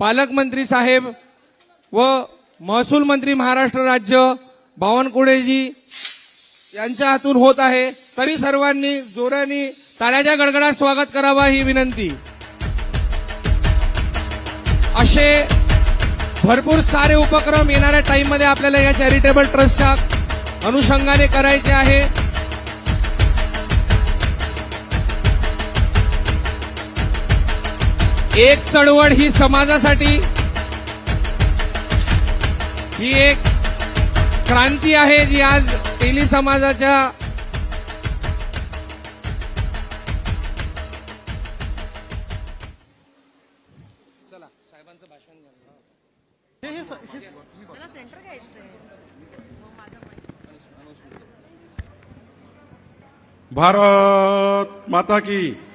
पालकमंत्री साहेब व महसूल मंत्री महाराष्ट्र राज्य बावनकुळेजी यांच्या हातून होत आहे. तरी सर्वांनी जोराने टाळ्याच्या गडगडात स्वागत करावा ही विनंती. असे भरपूर सारे उपक्रम येणाऱ्या टाईममध्ये आपल्याला या चॅरिटेबल ट्रस्टच्या अनुषंगाने करायचे आहे. एक चळवळ ही समाजासाठी. ही एक क्रांती आहे जी आज तेली समाजाच्या भारत माता की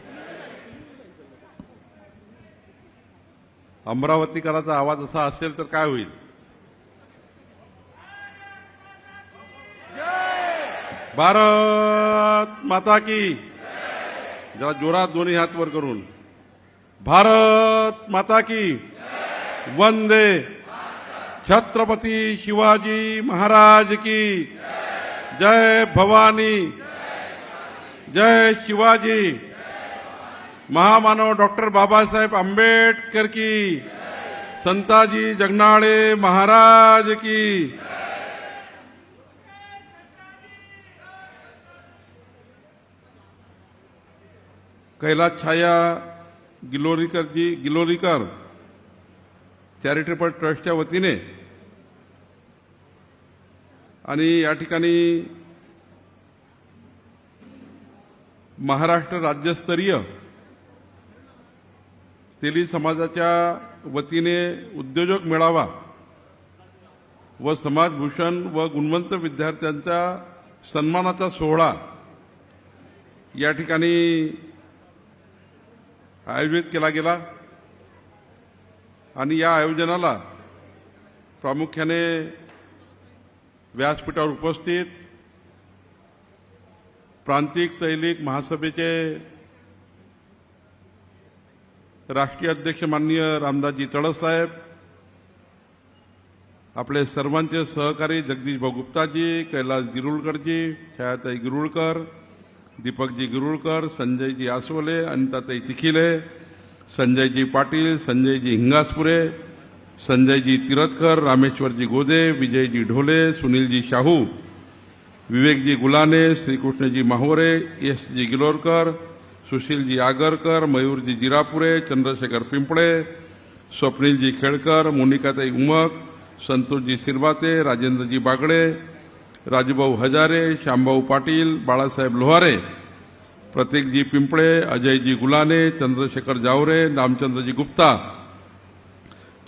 अमरावतीकराचा आवाज असा असेल तर काय होईल? भारत माता की जरा जोरात दोन्ही हात वर करून. भारत माता की वंदे छत्रपती शिवाजी महाराज की जय! भवानी जय शिवाजी! महामानव डॉक्टर बाबासाहेब आंबेडकर की। संताजी जगनाळे महाराज की। कैलास छाया गिलोरीकर जी गिलोरीकर चॅरिटेबल ट्रस्टच्या वतीने आणि या ठिकाणी महाराष्ट्र राज्यस्तरीय तेली समाजाच्या वतीने उद्योजक मेळावा व समाजभूषण व गुणवंत विद्यार्थ्यांचा सन्मानाचा सोहळा या ठिकाणी आयोजित केला गेला. आणि या आयोजनाला प्रामुख्याने व्यासपीठावर उपस्थित प्रांतिक तैलिक महासभेचे राष्ट्रीय अध्यक्ष माननीय रामदासजी तळसाहेब आपले सर्वांचे सहकारी जगदीश भाऊ गुप्ताजी कैलास गिरुळकरजी छायाताई गिरुळकर दीपकजी गिरुळकर संजयजी आसवले अनिताताई तिखिले संजयजी पाटील संजयजी हिंगासपुरे संजयजी तिरथकर रामेश्वरजी गोदे विजयजी ढोले सुनीलजी शाहू विवेकजी गुलाने श्रीकृष्णजी माहोरे यशजी गिलोरकर सुशीलजी आगरकर मयूरजी जिरापुरे चंद्रशेखर पिंपळे स्वप्नीलजी खेळकर मोनिकाताई उमक संतोषजी सिरबाते राजेंद्रजी बागडे राजूभाऊ हजारे श्यामभाऊ पाटील बाळासाहेब लोहारे प्रतीकजी पिंपळे अजयजी गुलाने चंद्रशेखर जावरे रामचंद्रजी गुप्ता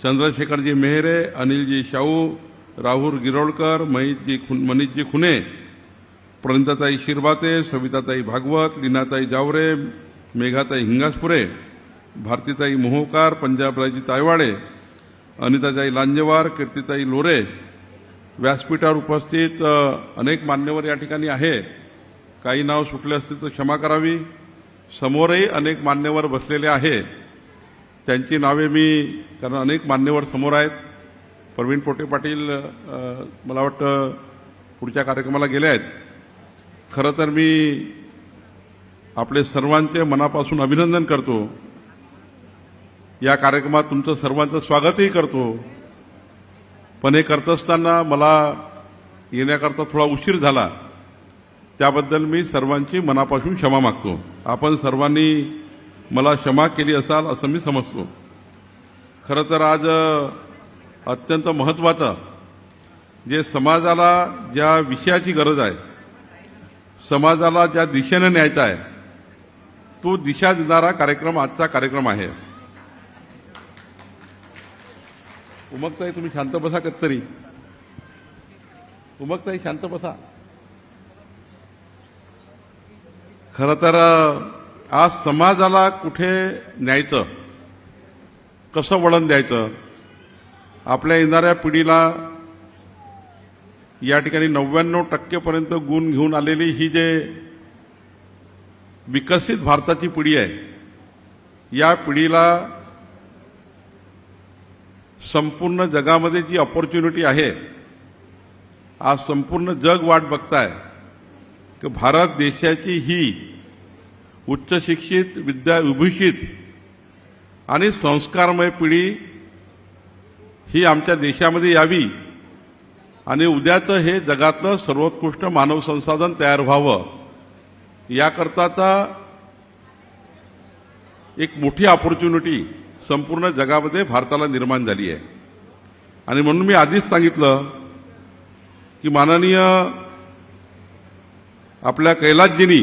चंद्रशेखरजी मेहरे अनिलजी शाहू राहुल गिरोळकर मनीषजी खुन मनीषजी खुने प्रणिताताई शिरबाते सविताताई भागवत लीनाताई जावरे मेघाताई हिंगासपुरे भारतीताई मोहोकार पंजाबराजी तायवाडे अनिताताई लांजेवार कीर्तिताई लोरे व्यासपीठावर उपस्थित अनेक मान्यवर या ठिकाणी आहे. काही नाव सुटले असतील तर क्षमा करावी. समोरही अनेक मान्यवर बसलेले आहे. त्यांची नावे मी कारण अनेक मान्यवर समोर आहेत. प्रवीण पोटे पाटील मला वाटतं पुढच्या कार्यक्रमाला गेले आहेत. खरं तर मी आपले सर्वांचे मनापासून अभिनंदन करतो. या कार्यक्रमात तुमचं सर्वांचं स्वागतही करतो. पण हे करत असताना मला येण्याकरता थोडा उशीर झाला. त्याबद्दल मी सर्वांची मनापासून क्षमा मागतो. आपण सर्वांनी मला क्षमा केली असाल असं मी समजतो. खरं तर आज अत्यंत महत्त्वाचं जे समाजाला ज्या विषयाची गरज आहे समाजाला ज्या दिशेने न्यायचा आहे तो दिशा देणारा कार्यक्रम आजचा कार्यक्रम आहे. उमकताई तुम्ही शांत बसा कधीतरी. उमकताई शांत बसा. खरं तर आज समाजाला कुठे न्यायचं? कसं वळण द्यायचं? आपल्या येणाऱ्या पिढीला या ठिकाणी नव्याण्णव टक्केपर्यंत गुण घेऊन आलेली ही जे विकसित भारताची पिढी आहे या पिढीला संपूर्ण जगामध्ये जी ऑपॉर्च्युनिटी आहे आज संपूर्ण जग वाट बघताय की भारत देशाची ही उच्च शिक्षित विद्या विभूषित आणि संस्कारमय पिढी ही आमच्या देशामध्ये यावी. आणि उद्याचं हे जगातलं सर्वोत्कृष्ट मानव संसाधन तयार व्हावं याकरताचा एक मोठी ऑपॉर्च्युनिटी संपूर्ण जगामध्ये भारताला निर्माण झाली आहे. आणि म्हणून मी आधीच सांगितलं की माननीय आपल्या कैलासजींनी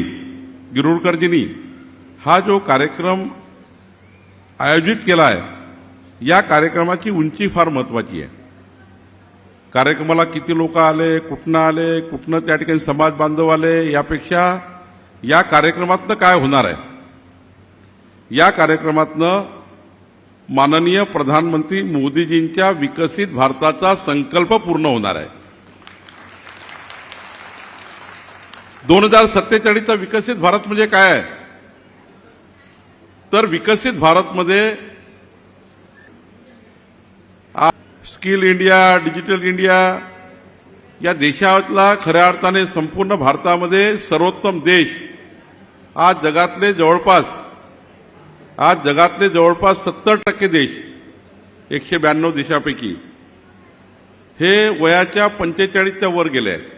गिरुडकरजींनी हा जो कार्यक्रम आयोजित केला आहे या कार्यक्रमाची उंची फार महत्वाची आहे. कार्यक्रमाला किती लोक आले कुठनं आले कुठनं त्या ठिकाणी समाज बांधव आले यापेक्षा या कार्यक्रमातनं काय होणार आहे? या कार्यक्रमातनं माननीय प्रधानमंत्री मोदीजींच्या विकसित भारताचा संकल्प पूर्ण होणार आहे. दोन हजार सत्तेचाळीसचा विकसित भारत म्हणजे काय आहे? तर विकसित भारतमध्ये स्किल इंडिया डिजिटल इंडिया या देशातला खऱ्या अर्थाने संपूर्ण भारतामध्ये सर्वोत्तम देश आज जगातले जवळपास आज जगातले जवळपास सत्तर टक्के देश एकशे ब्याण्णव देशापैकी हे वयाच्या पंचेचाळीसच्या वर गेले आहे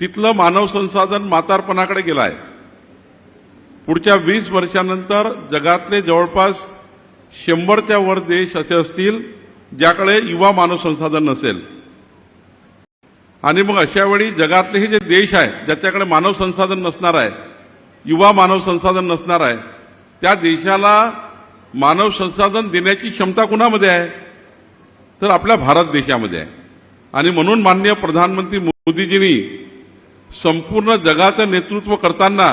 तिथलं मानव संसाधन म्हातारपणाकडे गेलं आहे. पुढच्या वीस वर्षानंतर जगातले जवळपास शंभरच्या वर देश असे असतील ज्याकडे युवा मानव संसाधन नसेल. आणि मग अशा वेळी जगातले हे जे देश आहे ज्याच्याकडे मानव संसाधन नसणार आहे युवा मानव संसाधन नसणार आहे त्या देशाला मानव संसाधन देण्याची क्षमता कुणामध्ये आहे? तर आपल्या भारत देशामध्ये आहे. आणि म्हणून माननीय प्रधानमंत्री मोदीजींनी संपूर्ण जगाचं नेतृत्व करताना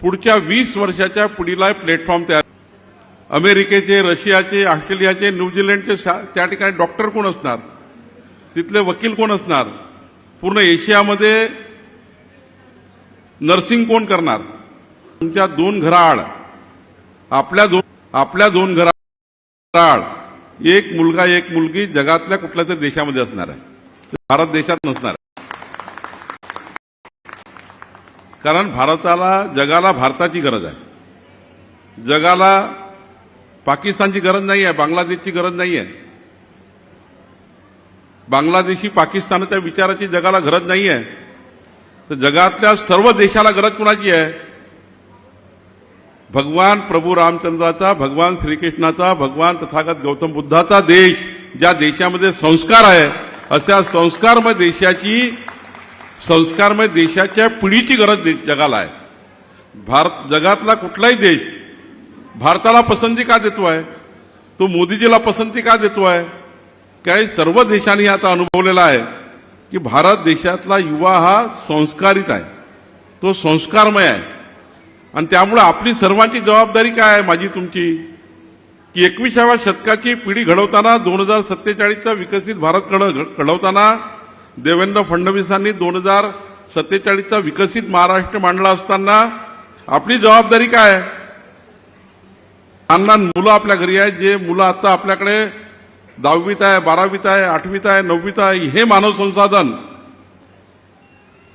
पुढच्या वीस वर्षाच्या पिढीला प्लॅटफॉर्म तयार अमेरिकेचे रशियाचे ऑस्ट्रेलियाचे न्यूझीलंडचे त्या ठिकाणी डॉक्टर कोण असणार? तिथले वकील कोण असणार? पूर्ण एशियामध्ये नर्सिंग कोण करणार? तुमच्या दोन घराआड आपल्या दोन आपल्या दोन घराआड एक मुलगा एक मुलगी जगातल्या कुठल्या तरी देशामध्ये असणार आहे. भारत देशात नसणार आहे. कारण भारताला जगाला भारताची गरज आहे. जगाला पाकिस्तानची गरज नाही आहे बांगलादेशची गरज नाही आहे बांगलादेशी पाकिस्तानाच्या विचाराची जगाला गरज नाही आहे तर जगातल्या सर्व देशाला गरज कुणाची आहे? भगवान प्रभू रामचंद्राचा भगवान श्रीकृष्णाचा भगवान तथागत गौतम बुद्धाचा देश ज्या देशामध्ये संस्कार आहे अशा संस्कारमय देशाची संस्कारमय देशाच्या पिढीची गरज दे- जगाला आहे. भारत जगातला कुठलाही देश भारताला पसंती का देतो आहे तो मोदीजीला पसंती का देतो आहे काही सर्व देशांनी आता अनुभवलेला आहे की भारत देशातला युवा हा संस्कारित आहे. तो संस्कारमय आहे. आणि त्यामुळे आपली सर्वांची जबाबदारी काय आहे माझी तुमची? की एकविसाव्या शतकाची पिढी घडवताना दोन हजार सत्तेचाळीसचा विकसित भारत घड- घडवताना देवेंद्र फडणवीसांनी दोन हजार सत्तेचाळीसचा विकसित महाराष्ट्र मांडला असताना आपली जबाबदारी काय आहे? लहान मुलं आपल्या घरी आहेत जे मुलं आता आपल्याकडे दहावीत आहे बारावीत आहे आठवीत आहे नववीत आहे हे मानव संसाधन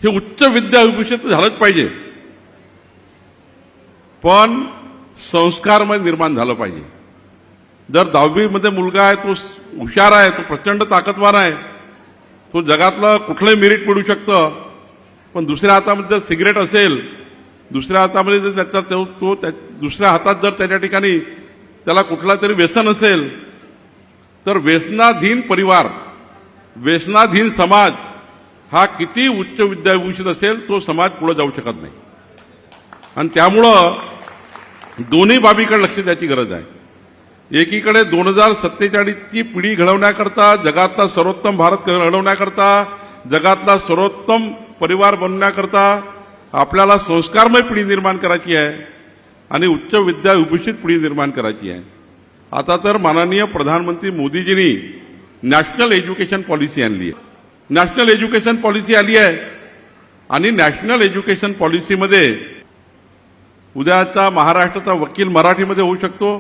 हे उच्च विद्या विभूषित झालंच पाहिजे. पण संस्कारमय निर्माण झालं पाहिजे. जर दहावीमध्ये मुलगा आहे तो हुशार आहे तो प्रचंड ताकदवान आहे तो जगातलं कुठलंही मेरिट मिळू शकतं पण दुसऱ्या हातामध्ये जर सिगरेट असेल दुसऱ्या हातामध्ये जर त्याचा तो तो त्या दुसऱ्या हातात जर त्याच्या ठिकाणी त्याला कुठला तरी व्यसन असेल तर व्यसनाधीन परिवार व्यसनाधीन समाज हा किती उच्च विद्याभूषित असेल तो समाज पुढे जाऊ शकत नाही. आणि त्यामुळं दोन्ही बाबीकडे लक्ष द्यायची गरज आहे. एकीकडे दोन हजार सत्तेचाळीसची पिढी घडवण्याकरता जगातला सर्वोत्तम भारत घडवण्याकरता जगातला सर्वोत्तम परिवार बनवण्याकरता आपल्याला संस्कारमय पिढी निर्माण करायची आहे आणि उच्च विद्या विभूषित पिढी निर्माण करायची आहे. आता तर माननीय प्रधानमंत्री मोदीजींनी नॅशनल एज्युकेशन पॉलिसी आणली आहे. नॅशनल एज्युकेशन पॉलिसी आली आहे आणि नॅशनल एज्युकेशन पॉलिसीमध्ये उद्याचा महाराष्ट्राचा वकील मराठीमध्ये होऊ शकतो.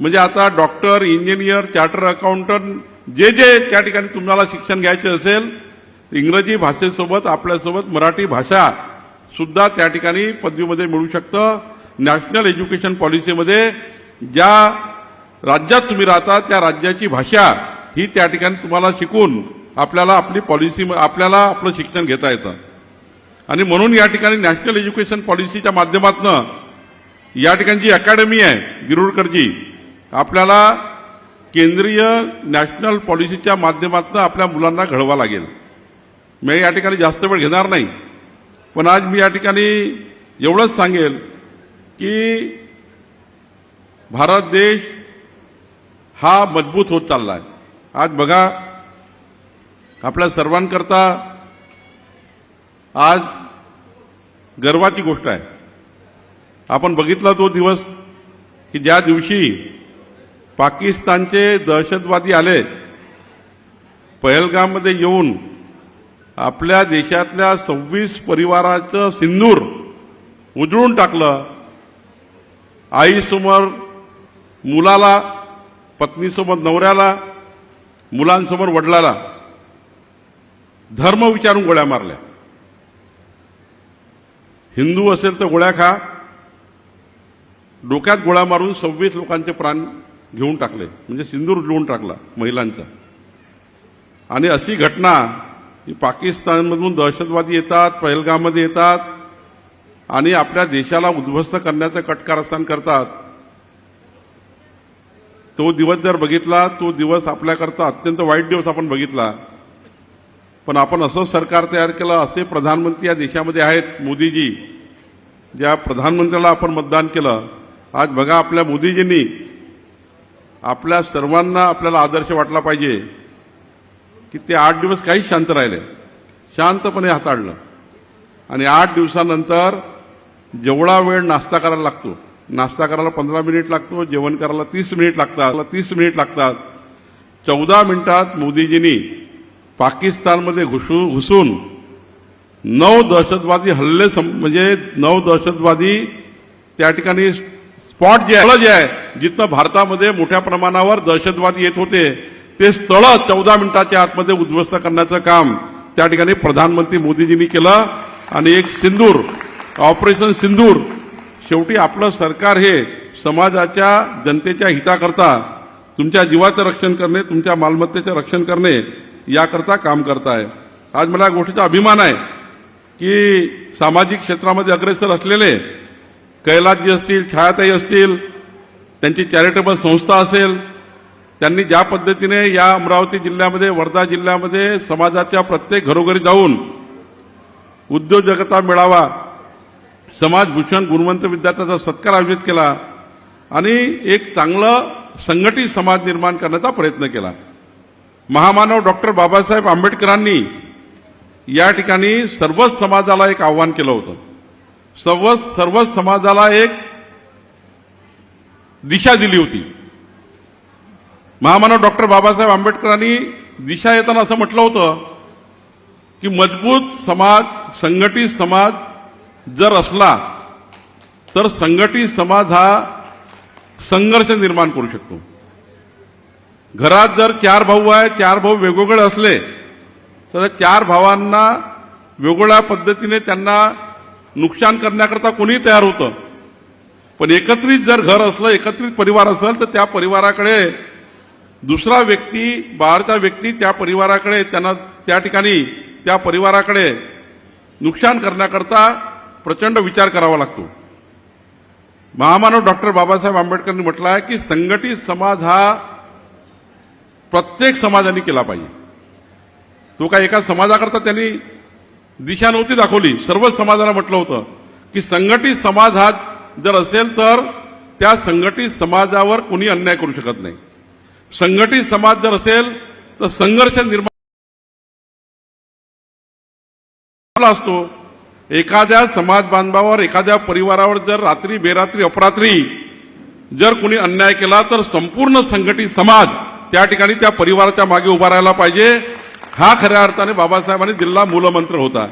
म्हणजे आता डॉक्टर इंजिनियर चार्टर अकाउंटंट जे जे त्या ठिकाणी तुम्हाला शिक्षण घ्यायचे असेल इंग्रजी भाषेसोबत आपल्यासोबत मराठी भाषा सुद्धा त्या ठिकाणी पदवीमध्ये मिळू शकतं. नॅशनल एज्युकेशन पॉलिसीमध्ये ज्या राज्यात तुम्ही राहता त्या राज्याची भाषा ही त्या ठिकाणी तुम्हाला शिकून आपल्याला आपली पॉलिसी आपल्याला आपलं शिक्षण घेता येतं. आणि म्हणून या ठिकाणी नॅशनल एज्युकेशन पॉलिसीच्या माध्यमातून या ठिकाणी जी अकॅडमी आहे गिरुडकरची आपल्याला केंद्रीय नॅशनल पॉलिसीच्या माध्यमातून आपल्या मुलांना घडवा लागेल. मी या ठिकाणी जास्त वेळ घेणार नाही. पण आज मी या ठिकाणी एवढंच सांगेल की भारत देश हा मजबूत होत चालला आहे आज बघा आपल्या सर्वांकरता आज गर्वाची गोष्ट आहे. आपण बघितला तो दिवस की ज्या दिवशी पाकिस्तानचे दहशतवादी आले पहलगाममध्ये येऊन आपल्या देशातल्या सव्वीस परिवाराचं सिंदूर उजळून टाकलं आईसमोर मुलाला पत्नीसोबत नवऱ्याला मुलांसमोर वडिलाला धर्म विचारून गोळ्या मारल्या. हिंदू असेल तर गोळ्या खा. डोक्यात गोळ्या मारून सव्वीस लोकांचे प्राण घेऊन टाकले. म्हणजे सिंदूर उजळून टाकला महिलांचा. आणि अशी घटना पाकिस्तानमधून दहशतवादी येतात पहलगाममध्ये येतात आणि आपल्या देशाला उद्ध्वस्त करण्याचं कटकारस्थान करतात. तो दिवस जर बघितला तो दिवस आपल्याकरता अत्यंत वाईट दिवस आपण बघितला. पण आपण असं सरकार तयार केलं असे प्रधानमंत्री या देशामध्ये आहेत मोदीजी ज्या प्रधानमंत्र्याला आपण मतदान केलं. आज बघा आपल्या मोदीजींनी आपल्या सर्वांना आपल्याला आदर्श वाटला पाहिजे. की ते आठ दिवस काहीच शांत राहिले. शांतपणे हाताळलं. आणि आठ दिवसानंतर जेवढा वेळ नाश्ता करायला लागतो नाश्ता करायला पंधरा मिनिट लागतो जेवण करायला तीस मिनिट लागतात तीस मिनिट लागतात. चौदा मिनिटात मोदीजींनी पाकिस्तानमध्ये घुसू घुसून नऊ दहशतवादी हल्ले सं- म्हणजे नऊ दहशतवादी त्या ठिकाणी स्पॉट जे आहे जे आहे जिथनं भारतामध्ये मोठ्या प्रमाणावर दहशतवादी येत होते ते स्थळ चौदा मिनिटाच्या आतमध्ये उद्ध्वस्त करण्याचं काम त्या ठिकाणी प्रधानमंत्री मोदीजींनी केलं. आणि एक सिंदूर ऑपरेशन सिंदूर शेवटी आपलं सरकार हे समाजाच्या जनतेच्या हिताकरता तुमच्या जीवाचं रक्षण करणे तुमच्या मालमत्तेचं रक्षण करणे याकरता काम करत आहे आज मला या गोष्टीचा अभिमान आहे की सामाजिक क्षेत्रामध्ये अग्रेसर असलेले कैलासजी असतील छायाताई असतील त्यांची चॅरिटेबल संस्था असेल त्यांनी ज्या पद्धतीने या अमरावती जिल्ह्यामध्ये वर्धा जिल्ह्यामध्ये समाजाच्या प्रत्येक घरोघरी जाऊन उद्योजकता मिळावा समाजभूषण गुणवंत विद्यार्थ्याचा सत्कार आयोजित केला आणि एक चांगलं संघटित समाज निर्माण करण्याचा प्रयत्न केला. महामानव डॉक्टर बाबासाहेब आंबेडकरांनी या ठिकाणी सर्वच समाजाला एक आव्हान केलं होतं. सर्वच सर्वच समाजाला एक दिशा दिली होती. महामानव डॉक्टर बाबासाहेब आंबेडकरांनी दिशा येताना असं म्हटलं होतं की मजबूत समाज संघटित समाज जर असला तर संघटित समाज हा संघर्ष निर्माण करू शकतो. घरात जर चार भाऊ आहे चार भाऊ वेगवेगळे असले तर चार भावांना वेगवेगळ्या पद्धतीने त्यांना नुकसान करण्याकरता कोणी तयार होतं. पण एकत्रित जर घर असलं एकत्रित परिवार असेल तर त्या परिवाराकडे दुसरा व्यक्ती बाहेरचा व्यक्ती त्या परिवाराकडे त्यांना त्या ठिकाणी त्या परिवाराकडे नुकसान करण्याकरता प्रचंड विचार करावा लागतो. महामानव डॉक्टर बाबासाहेब आंबेडकरांनी म्हटलं आहे की संघटित समाज हा प्रत्येक समाजाने केला पाहिजे. तो काय एका समाजाकरता त्यांनी दिशा नव्हती दाखवली. सर्वच समाजाला म्हटलं होतं की संघटित समाज हा जर असेल तर त्या संघटित समाजावर कोणी अन्याय करू शकत नाही. संघटित समाज जर असेल तर संघर्ष निर्माण असतो. एखाद्या समाज बांधवावर एखाद्या परिवारावर जर रात्री बेरात्री अपरात्री जर कोणी अन्याय केला तर संपूर्ण संघटित समाज त्या ठिकाणी त्या परिवाराच्या मागे उभा राहायला पाहिजे. हा खऱ्या अर्थाने बाबासाहेबांनी दिलेला मूलमंत्र होता.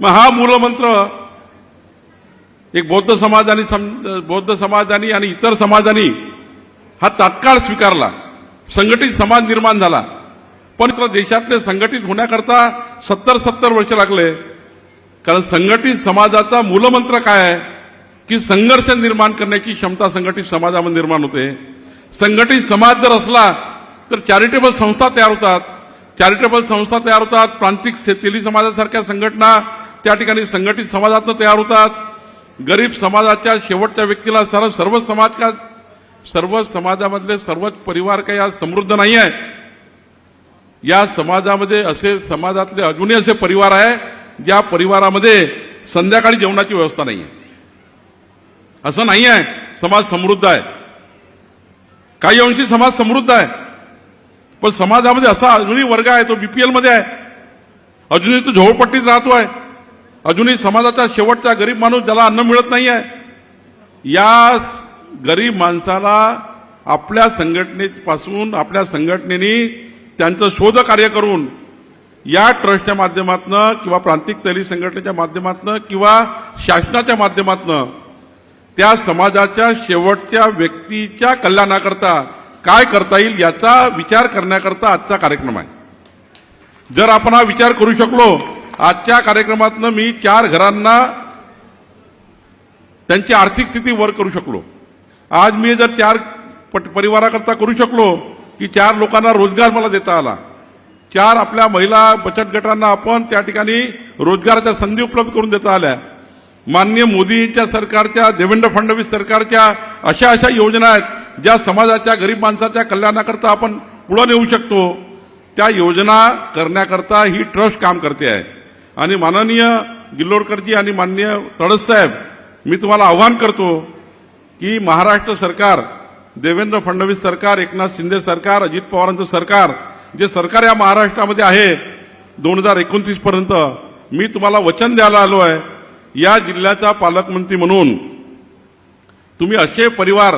मग हा मूलमंत्र एक बौद्ध समाजाने सम- बौद्ध समाजानी आणि इतर समाजाने हा तात्काळ स्वीकारला. संघटित समाज निर्माण झाला. पण इतर देशातले संघटित होण्याकरता सत्तर सत्तर वर्ष लागले. कारण संघटित समाजाचा मूलमंत्र काय आहे? की संघर्ष निर्माण करण्याची क्षमता संघटित समाजामध्ये निर्माण होते. संघटित समाज जर असला तर चॅरिटेबल संस्था तयार होतात. चॅरिटेबल संस्था तयार होतात प्रांतिक से- तेली समाजासारख्या संघटना त्या ठिकाणी संघटित समाजातनं तयार होतात. गरीब समाजाच्या शेवटच्या व्यक्तीला सर्व सर्व समाज का सर्व समाजामधले सर्वच परिवार काही आज समृद्ध नाही आहे या समाजामध्ये असे समाजातले अजूनही असे परिवार आहे ज्या परिवारामध्ये संध्याकाळी जेवणाची व्यवस्था नाही आहे असं नाही आहे समाज समृद्ध आहे. काही अंशी समाज समृद्ध आहे. पण समाजामध्ये असा अजूनही वर्ग आहे तो बीपीएलमध्ये आहे. अजूनही तो झोळपट्टीत राहतो आहे. अजूनही समाजाचा शेवटचा गरीब माणूस ज्याला अन्न मिळत नाही आहे या गरीब माणसाला आपल्या संघटनेपासून आपल्या संघटनेनी त्यांचं शोध कार्य करून या ट्रस्टच्या माध्यमातून किंवा प्रांतिक तैली संघटनेच्या माध्यमातून किंवा शासनाच्या माध्यमातून त्या समाजाच्या शेवटच्या व्यक्तीच्या कल्याणाकरता काय करता येईल याचा विचार करण्याकरता आजचा कार्यक्रम आहे. जर आपण हा विचार करू शकलो आजच्या कार्यक्रमातनं मी चार घरांना त्यांची आर्थिक स्थिती वर करू शकलो. आज मी जर चार पट- परिवाराकरता करू शकलो की चार लोकांना रोजगार मला देता आला चार आपल्या महिला बचत गटांना आपण त्या ठिकाणी रोजगाराच्या संधी उपलब्ध करून देता आल्या. माननीय मोदींच्या सरकारच्या देवेंद्र फडणवीस सरकारच्या अशा अशा योजना आहेत ज्या समाजाच्या गरीब माणसाच्या कल्याणाकरता आपण पुढे नेऊ शकतो. त्या योजना करण्याकरता ही ट्रस्ट काम करते आहे. आणि माननीय गिल्लोरकरजी आणि माननीय तडस साहेब मी तुम्हाला आव्हान करतो की महाराष्ट्र सरकार देवेंद्र फडणवीस सरकार एकनाथ शिंदे सरकार अजित पवारांचं सरकार जे सरकार या महाराष्ट्रामध्ये आहे दोन हजार एकोणतीस पर्यंत मी तुम्हाला वचन द्यायला आलो आहे या जिल्ह्याचा पालकमंत्री म्हणून. तुम्ही असे परिवार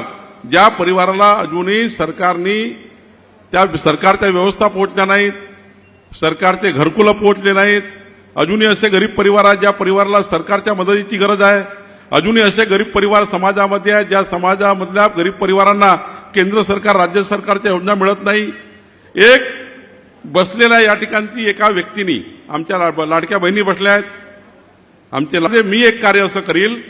ज्या परिवाराला अजूनही सरकारनी त्या सरकारच्या व्यवस्था पोहोचल्या नाहीत सरकारचे घरकुलं पोहोचले नाहीत अजूनही असे गरीब परिवार आहेत ज्या परिवाराला सरकारच्या मदतीची गरज आहे अजूनही असे गरीब परिवार समाजामध्ये आहेत ज्या समाजामधल्या गरीब परिवारांना केंद्र सरकार राज्य सरकारच्या योजना मिळत नाही. एक बसलेल्या या ठिकाणची एका व्यक्तीनी आमच्या लाडक्या बहिणी बसल्या आहेत. आमचे ला- मी एक कार्य असं करील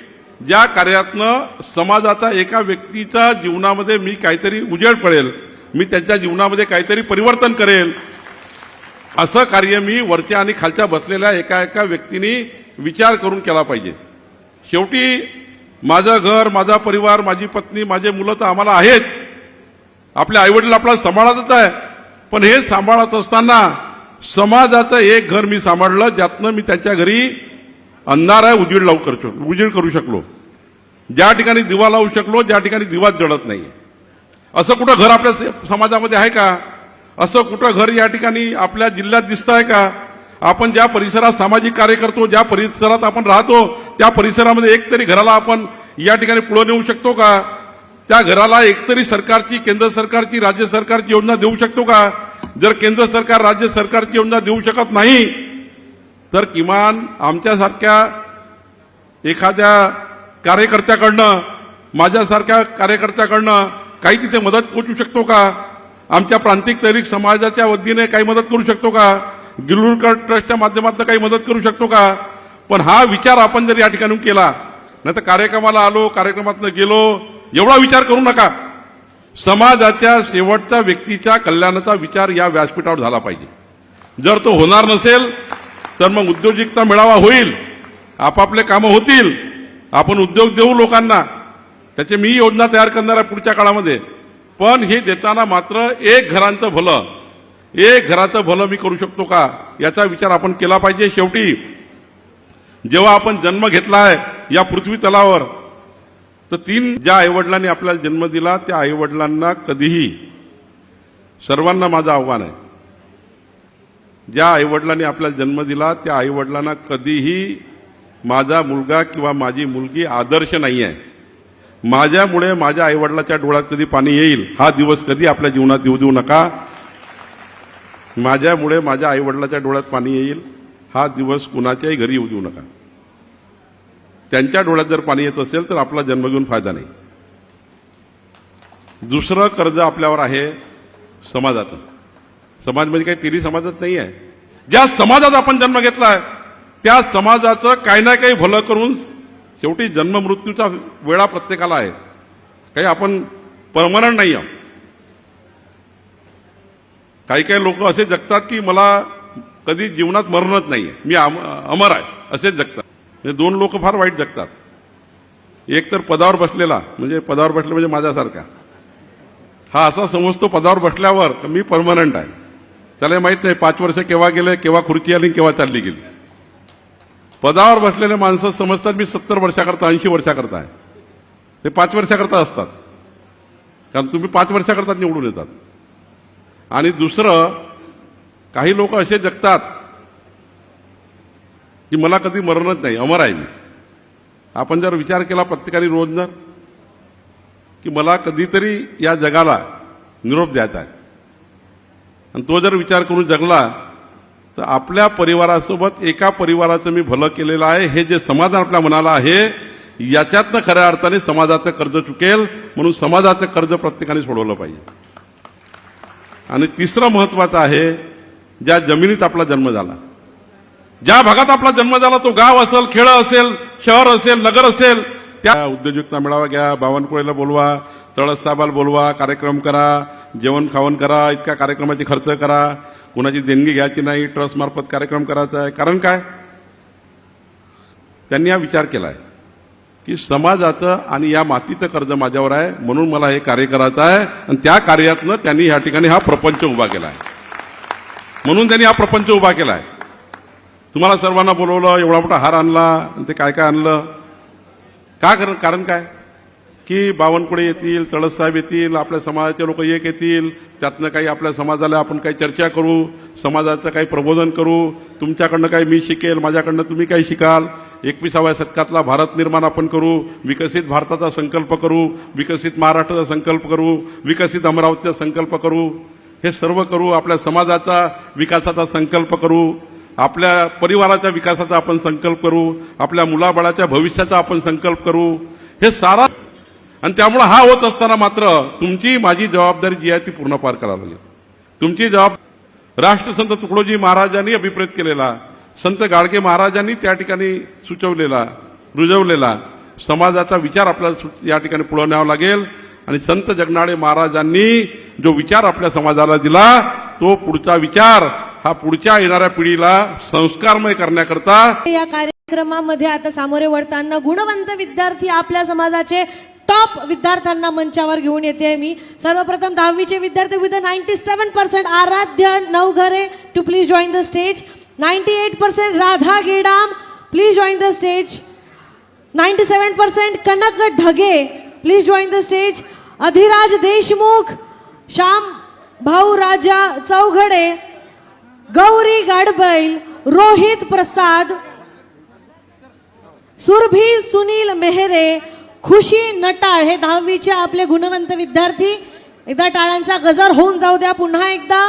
ज्या कार्यातनं समाजाचा एका व्यक्तीच्या जीवनामध्ये मी काहीतरी उजेड पडेल मी त्यांच्या जीवनामध्ये काहीतरी परिवर्तन करेल. असं कार्य मी वरच्या आणि खालच्या बसलेल्या एका एका व्यक्तीने विचार करून केला पाहिजे. शेवटी माझं घर माझा परिवार माझी पत्नी माझे मुलं तर आम्हाला आहेत. आपल्या आईवडील आपल्याला सांभाळतच आहे. पण हे सांभाळत असताना समाजाचं एक घर मी सांभाळलं ज्यातनं मी त्याच्या घरी अंधार आहे लावू करतो उजीड करू शकलो. ज्या ठिकाणी दिवा लावू शकलो ज्या ठिकाणी दिवाच जळत नाही. असं कुठं घर आपल्या समाजामध्ये आहे का? असं कुठं घर या ठिकाणी आपल्या जिल्ह्यात दिसत आहे का? आपण ज्या परिसरात सामाजिक कार्य करतो ज्या परिसरात आपण राहतो त्या परिसरामध्ये एकतरी घराला आपण या ठिकाणी पुढे नेऊ शकतो का? त्या घराला एकतरी सरकारची केंद्र सरकारची राज्य सरकारची योजना देऊ शकतो का? जर केंद्र सरकार राज्य सरकारची योजना देऊ शकत नाही तर किमान आमच्यासारख्या एखाद्या कार्यकर्त्याकडनं माझ्यासारख्या कार्यकर्त्याकडनं काही तिथे मदत पोचू शकतो का? आमच्या प्रांतिक तैरिक समाजाच्या वतीने काही मदत करू शकतो का? गिल्लुरकर ट्रस्टच्या माध्यमातून काही मदत करू शकतो का? पण हा विचार आपण जर या ठिकाणी केला नाही तर कार्यक्रमाला आलो कार्यक्रमातनं गेलो एवढा विचार करू नका. समाजाच्या शेवटच्या व्यक्तीच्या कल्याणाचा विचार या व्यासपीठावर झाला पाहिजे. जर तो होणार नसेल तर मग उद्योजकता मेळावा होईल आपापले कामं होतील आपण उद्योग देऊ लोकांना. त्याचे मी योजना तयार करणार आहे पुढच्या काळामध्ये. पण हे देताना मात्र एक घरांचं भलं. एक घराचं भलं मी करू शकतो का? याचा विचार आपण केला पाहिजे शेवटी. जेव्हा आपण जन्म घेतला आहे या पृथ्वी तलावर तर तीन ज्या आईवडिलांनी आपल्याला जन्म दिला त्या आईवडिलांना कधीही सर्वांना माझं आव्हान आहे. ज्या आईवडिलांनी आपल्याला जन्म दिला त्या आईवडिलांना कधीही माझा मुलगा किंवा माझी मुलगी आदर्श नाही आहे. माझ्यामुळे माझ्या आईवडिलाच्या डोळ्यात कधी पाणी येईल? हा दिवस कधी आपल्या जीवनात येऊ देऊ नका. माझ्यामुळे माझ्या आईवडिलाच्या डोळ्यात पाणी येईल. हा दिवस कुणाच्याही घरी येऊ देऊ नका. त्यांच्या डोळ्यात जर पाणी येत असेल तर आपला जन्म घेऊन फायदा नाही. दुसरं कर्ज आपल्यावर आहे समाजाचं. समाज म्हणजे काही तिरी समाजात नाही आहे ज्या समाजात आपण जन्म घेतला आहे त्या समाजाचं काही ना काही भलं करून शेवटी जन्म मृत्यूचा वेळा प्रत्येकाला आहे. काही आपण परमनंट नाही आहोत काही काही लोक असे जगतात की मला कधी जीवनात मरणच नाहीये. मी अम- अमर आहे असेच जगतात. म्हणजे दोन लोक फार वाईट जगतात. एक तर पदावर बसलेला म्हणजे पदावर बसले म्हणजे माझ्यासारखा. हा असा समजतो पदावर बसल्यावर मी परमनंट आहे. त्याला माहीत नाही पाच वर्ष केव्हा गेले केव्हा खुर्ची आली केव्हा चालली गेली. पदावर बसलेले माणसं समजतात मी सत्तर वर्षाकरता ऐंशी वर्षाकरता आहे. ते पाच वर्षाकरता असतात. कारण तुम्ही पाच वर्षाकरता निवडून येतात. आणि दुसरं काही लोक असे जगतात की मला कधी मरणच नाही अमर आहे मी. आपण जर विचार केला प्रत्येकाने रोज जर की मला कधीतरी या जगाला निरोप द्यायचा आहे. आणि तो जर विचार करून जगला तर आपल्या परिवारासोबत एका परिवाराचं मी भलं केलेलं आहे हे जे समाधान आपल्या मनाला आहे याच्यातनं खऱ्या अर्थाने समाजाचं कर्ज चुकेल म्हणून समाजाचं कर्ज प्रत्येकाने सोडवलं पाहिजे. आणि तिसरं महत्वाचं आहे ज्या जमिनीत आपला जन्म झाला. ज्या भागात आपला जन्म झाला तो गाव असेल खेळ असेल शहर असेल नगर असेल त्या उद्योजकता मेळावा घ्या बावनकुळेला बोलवा तळस बोलवा कार्यक्रम करा जेवण खावण करा इतक्या कार्यक्रमाची खर्च करा कुणाची देणगी घ्यायची नाही ट्रस्ट मार्फत कार्यक्रम करायचा आहे. कारण काय? त्यांनी हा विचार केला आहे की समाजाचं आणि या मातीचं कर्ज माझ्यावर आहे म्हणून मला हे कार्य करायचं आहे. आणि त्या कार्यातनं त्यांनी या ठिकाणी हा प्रपंच उभा केला आहे म्हणून त्यांनी हा प्रपंच उभा केला आहे तुम्हाला सर्वांना बोलवलं एवढा मोठा हार आणला आणि ते काय काय आणलं? का कारण कारण काय? की बावनकुळे येतील तळससाहेब येतील आपल्या समाजाचे लोक एक येतील त्यातनं काही आपल्या समाजाला आपण काही चर्चा करू समाजाचं काही प्रबोधन करू तुमच्याकडनं काही मी शिकेल माझ्याकडनं तुम्ही काही शिकाल एकविसाव्या शतकातला भारत निर्माण आपण करू विकसित भारताचा संकल्प करू विकसित महाराष्ट्राचा संकल्प करू विकसित अमरावतीचा संकल्प करू हे सर्व करू आपल्या समाजाचा विकासाचा संकल्प करू आपल्या परिवाराच्या विकासाचा आपण संकल्प करू आपल्या मुलाबाळाच्या भविष्याचा आपण संकल्प करू हे सारा आणि त्यामुळं हा होत असताना मात्र तुमची माझी जबाबदारी जी आहे ती पूर्ण पार करावी लागेल. तुमची जबाब राष्ट्रसंत तुकडोजी महाराजांनी अभिप्रेत केलेला संत गाडगे महाराजांनी त्या ठिकाणी सुचवलेला रुजवलेला समाजाचा विचार आपल्याला सु- या ठिकाणी पुढे न्यावा लागेल. आणि संत जगनाडे महाराजांनी जो विचार आपल्या समाजाला दिला तो पुढचा विचार हा पुढच्या येणाऱ्या पिढीला संस्कारमय करण्याकरता या कार्यक्रमामध्ये आता सामोरे वळताना गुणवंत विद्यार्थी आपल्या समाजाचे टॉप विद्यार्थ्यांना मंचावर घेऊन येते मी. सर्वप्रथम दहावीचे विद्यार्थी with ninety seven percent Aradhya Navghare to please join the stage ninety eight percent Radha Gedam please join the stage ninety seven percent Kanak Dhage please join the stage Adhiraj Deshmukh Shyam Bhau Raja Chaughade Gauri गाडबैल Rohit प्रसाद सुरभी सुनील मेहरे खुशी नटाळ हे दहावीचे आपले गुणवंत विद्यार्थी. एकदा टाळांचा गजर होऊन जाऊ द्या पुन्हा एकदा.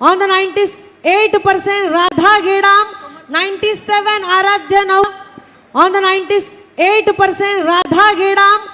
On the ninety eight percent Radha Gedam ninety seven Aradhya नव on the ninety eight percent Radha Gedam